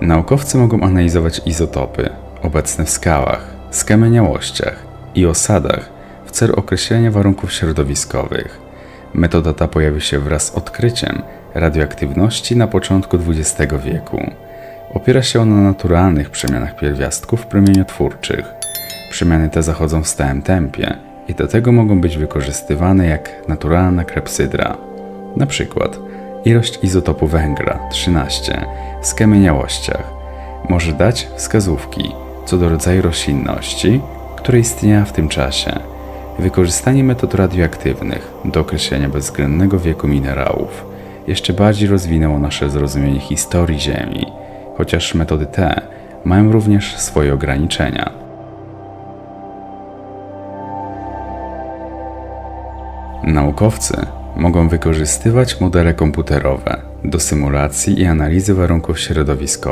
Naukowcy mogą analizować izotopy obecne w skałach, skamieniałościach i osadach w celu określenia warunków środowiskowych. Metoda ta pojawi się wraz z odkryciem radioaktywności na początku XX wieku. Opiera się ona na naturalnych przemianach pierwiastków promieniotwórczych. Przemiany te zachodzą w stałym tempie i do tego mogą być wykorzystywane jak naturalna klepsydra. Na przykład ilość izotopu węgla 13 w skamieniałościach może dać wskazówki co do rodzaju roślinności, która istniała w tym czasie. Wykorzystanie metod radioaktywnych do określenia bezwzględnego wieku minerałów jeszcze bardziej rozwinęło nasze zrozumienie historii Ziemi, chociaż metody te mają również swoje ograniczenia. Naukowcy mogą wykorzystywać modele komputerowe do symulacji i analizy warunków środowiskowych.